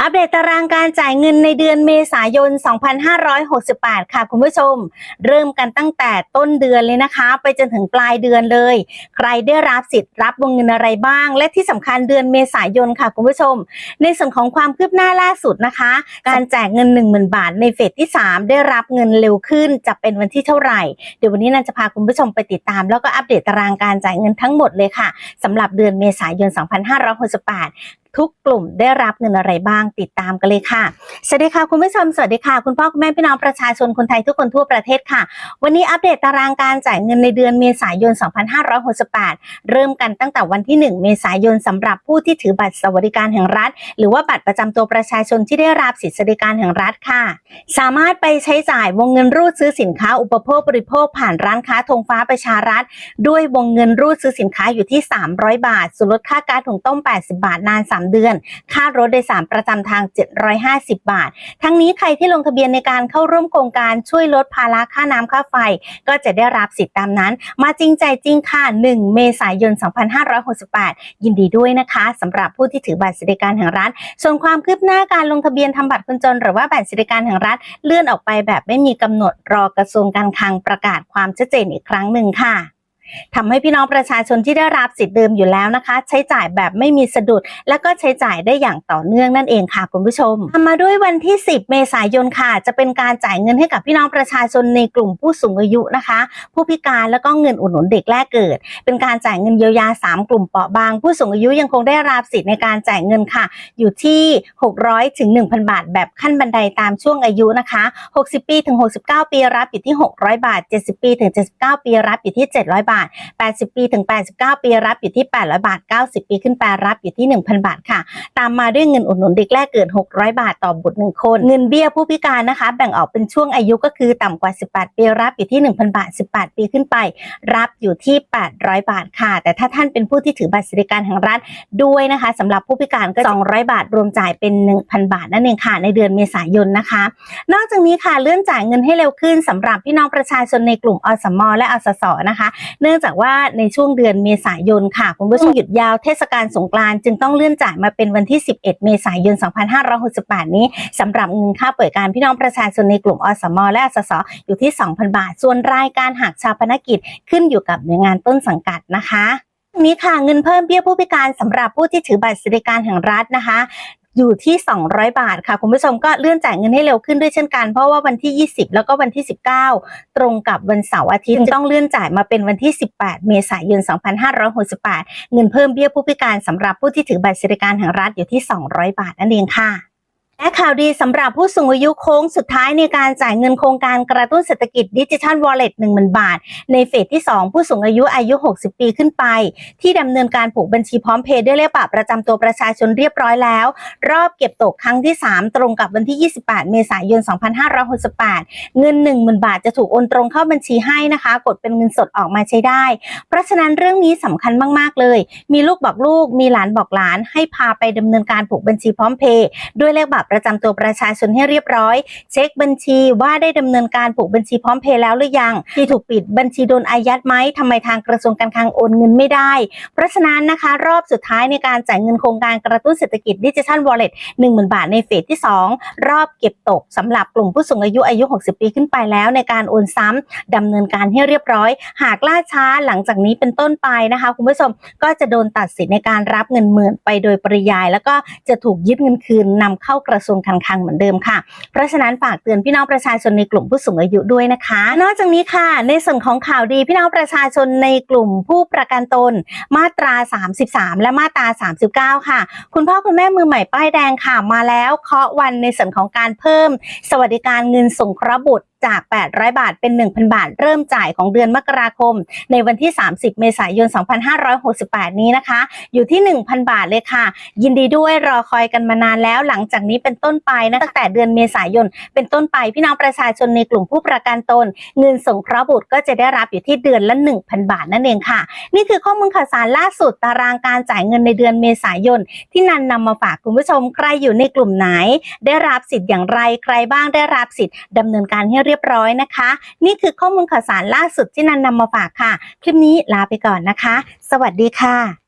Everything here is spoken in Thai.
อัปเดตตารางการจ่ายเงินในเดือนเมษายน 2568 ค่ะคุณผู้ชม เริ่มกันตั้งแต่ต้นเดือนเลยนะคะ ไปจนถึงปลายเดือนเลย ใครได้รับสิทธิ์รับวงเงินอะไรบ้าง และที่สำคัญเดือนเมษายนค่ะคุณผู้ชม ในส่วนของความคืบหน้าล่าสุดนะคะ การแจกเงิน 10,000 บาทในเฟสที่ 3 ได้รับเงินเร็วขึ้นจะเป็นวันที่เท่าไหร่ เดี๋ยววันนี้นันจะพาคุณผู้ชมไปติดตาม แล้วก็อัปเดตตารางการจ่ายเงินทั้งหมดเลยค่ะสำหรับเดือนเมษายน 2568ทุกกลุ่มได้รับเงินอะไรบ้างติดตามกันเลยค่ะ สวัสดีค่ะคุณผู้ชมสวัสดีค่ะ คุณพ่อคุณแม่พี่น้องประชาชนคนไทยทุกคนทั่วประเทศค่ะ วันนี้อัปเดตตารางการจ่ายเงินในเดือนเมษายน 2568 เริ่มกันตั้งแต่วันที่ 1 เมษายนสำหรับผู้ที่ถือบัตรสวัสดิการแห่งรัฐ หรือว่าบัตรประจำตัวประชาชนที่ได้รับสิทธิสวัสดิการแห่งรัฐค่ะ สามารถไปใช้จ่ายวงเงินรูดซื้อสินค้าอุปโภคบริโภคผ่านร้านค้าธงฟ้าประชารัฐ ด้วยวงเงินรูดซื้อสินค้าอยู่ที่ 300 บาทส่วนลดค่าการถุงต้ม 80 บาทนาน3เดือน ค่ารถโดยสารประจำทาง 750 บาท ทั้งนี้ใครที่ลงทะเบียนในการเข้าร่วมโครงการช่วยลดภาระค่าน้ำค่าไฟ ก็จะได้รับสิทธิ์ตามนั้น มาจริงใจจริงค่ะ 1 เมษายน 2568 ยินดีด้วยนะคะสำหรับผู้ที่ถือบัตรสวัสดิการแห่งรัฐ ส่วนความคืบหน้าการลงทะเบียนทำบัตรคนจน หรือว่าบัตรสวัสดิการแห่งรัฐเลื่อนออกไปแบบไม่มีกำหนดรอกระทรวงการคลังประกาศความชัดเจนอีกครั้งหนึ่งค่ะ ทำให้พี่น้องประชาชนที่ได้รับสิทธิ์เดิมอยู่แล้วนะคะ ใช้จ่ายแบบไม่มีสะดุด และก็ใช้จ่ายได้อย่างต่อเนื่องนั่นเองค่ะคุณผู้ชมทำมาด้วยวันที่ 10 เมษายนค่ะ จะเป็นการจ่ายเงินให้กับพี่น้องประชาชนในกลุ่มผู้สูงอายุนะคะ ผู้พิการแล้วก็เงินอุดหนุนเด็กแรกเกิด เป็นการจ่ายเงินเยียวยา 3 กลุ่มเปราะบาง ผู้สูงอายุยังคงได้รับสิทธิ์ในการจ่ายเงินค่ะ อยู่ที่ 600ถึง1,000 บาท แบบขั้นบันไดตามช่วงอายุนะคะ 60 ปีถึง 69 ปีรับอยู่ที่ 600 บาท 70 ปีถึง 79 ปีรับอยู่ที่ 700 บาท80 ปีถึง 89 ปีรับอยู่ที่ 800 บาท 90 ปีขึ้นไปรับอยู่ที่ 1,000 บาทค่ะ ตามมาด้วยเงินอุดหนุนเด็กแรกเกิด 600 บาทต่อบุตร1คน เงินเบี้ยผู้พิการนะคะ แบ่งออกเป็นช่วงอายุก็คือต่ำกว่า 18 ปีรับอยู่ที่ 1,000 บาท 18 ปีขึ้นไป รับอยู่ที่ 800 บาทค่ะ แต่ถ้าท่านเป็นผู้ที่ถือบัตรสวัสดิการแห่งรัฐด้วยนะคะสำหรับผู้พิการก็ 200 บาท รวมจ่ายเป็น 1,000 บาทนั่นเองค่ะในเดือนเมษายนนะคะ นอกจากนี้ค่ะเลื่อนจ่ายเงินให้เร็วขึ้นสำหรับพี่น้องประชาชนในกลุ่มอสม และอสสนะคะเนื่องจากว่าในช่วงเดือนเมษายนค่ะ คุณผู้ชมหยุดยาวเทศกาลสงกรานต์จึงต้องเลื่อนจ่ายมาเป็นวันที่ 11 เมษายน 2568 นี้สำหรับเงินค่าเปิดการพี่น้องประชาชนในกลุ่มอสมและอสสอยู่ที่ 2,000 บาท ส่วนรายการหักชาปนกิจขึ้นอยู่กับหน่วยงานต้นสังกัดนะคะนี้ค่ะเงินเพิ่มเบี้ยผู้พิการสำหรับผู้ที่ถือบัตรสวัสดิการแห่งรัฐนะคะ อยู่ที่ 200 บาทค่ะ คุณผู้ชมก็เลื่อนจ่ายเงินให้เร็วขึ้นด้วยเช่นกัน เพราะว่าวันที่ 20 แล้วก็วันที่ 19 ตรงกับวันเสาร์อาทิตย์ต้องเลื่อนจ่ายมาเป็นวันที่ 18 เมษายน 2568 เงินเพิ่มเบี้ยผู้พิการสำหรับผู้ที่ถือบัตรสวัสดิการแห่งรัฐอยู่ที่ 200 บาทนั่นเองค่ะ และข่าวดีสำหรับผู้สูงอายุโค้งสุดท้ายในการจ่ายเงินโครงการกระตุ้นเศรษฐกิจดิจิทัลวอลเล็ต10,000บาท ในเฟสที่ 2 ผู้สูงอายุอายุ 60 ปีขึ้นไป ที่ดำเนินการผูกบัญชีพร้อมเพย์ด้วยเลขบัตรประจำตัวประชาชนเรียบร้อยแล้ว รอบเก็บตกครั้งที่ 3 ตรงกับวันที่ 28 เมษายน 2568 เงิน 10,000 บาทจะถูกโอนตรงเข้าบัญชีให้นะคะ กดเป็นเงินสดออกมาใช้ได้ เพราะฉะนั้นเรื่องนี้สำคัญมากๆเลย มีลูกบอกลูกมีหลานบอกหลาน ให้พาไปดำเนินการผูกบัญชีพร้อมเพย์ด้วยเลขบัตรประจำตัวประชาชนให้เรียบร้อย เช็คบัญชีว่าได้ดำเนินการผูกบัญชีพร้อมเพย์แล้วหรือยัง ที่ถูกปิดบัญชีโดนอายัดไหมทำไมทางกระทรวงการคลังโอนเงินไม่ได้ เพราะฉะนั้นนะคะ รอบสุดท้ายในการจ่ายเงินโครงการกระตุ้นเศรษฐกิจดิจิทัลวอลเล็ต10,000บาทในเฟสที่ 2 รอบเก็บตกสำหรับกลุ่มผู้สูงอายุอายุ 60 ปีขึ้นไปแล้วในการโอนซ้ำดำเนินการให้เรียบร้อย หากล่าช้าหลังจากนี้เป็นต้นไปนะคะคุณผู้ชมก็จะโดนตัดสิทธิ์ในการรับเงินหมื่นไปโดยปริยาย แล้วก็จะถูกยึดเงินคืนนำเข้ากระทรวงการคลังเหมือนเดิมค่ะ เพราะฉะนั้นฝากเตือนพี่น้องประชาชนในกลุ่มผู้สูงอายุด้วยนะคะ นอกจากนี้ค่ะ ในส่วนของข่าวดีพี่น้องประชาชนในกลุ่มผู้ประกันตน มาตรา 33 และมาตรา 39 ค่ะ คุณพ่อคุณแม่มือใหม่ป้ายแดงค่ะมาแล้วเคาะวันในส่วนของการเพิ่ม สวัสดิการเงินสงเคราะห์บุตรจาก 800 บาทเป็น 1,000 บาท เริ่มจ่ายของเดือนมกราคม ในวันที่ 30 เมษายน 2568 นี้นะคะ อยู่ที่ 1,000 บาทเลยค่ะ ยินดีด้วยรอคอยกันมานานแล้วหลังจากนี้เป็นต้นไปนะตั้งแต่เดือนเมษายน เป็นต้นไปพี่น้องประชาชนในกลุ่มผู้ประกันตน เงินสงเคราะห์บุตรก็จะได้รับอยู่ที่เดือนละ 1,000 บาทนั่นเองค่ะ นี่คือข้อมูลข่าวสารล่าสุดตารางการจ่ายเงินในเดือนเมษายน ที่นันนำมาฝากคุณผู้ชมใครอยู่ในกลุ่มไหน ได้รับสิทธิ์อย่างไรใครบ้างได้รับสิทธิ์ดำเนินการให้เรียบร้อยนะคะ นี่คือข้อมูลข่าวสารล่าสุดที่นันนำมาฝากค่ะ คลิปนี้ลาไปก่อนนะคะ สวัสดีค่ะ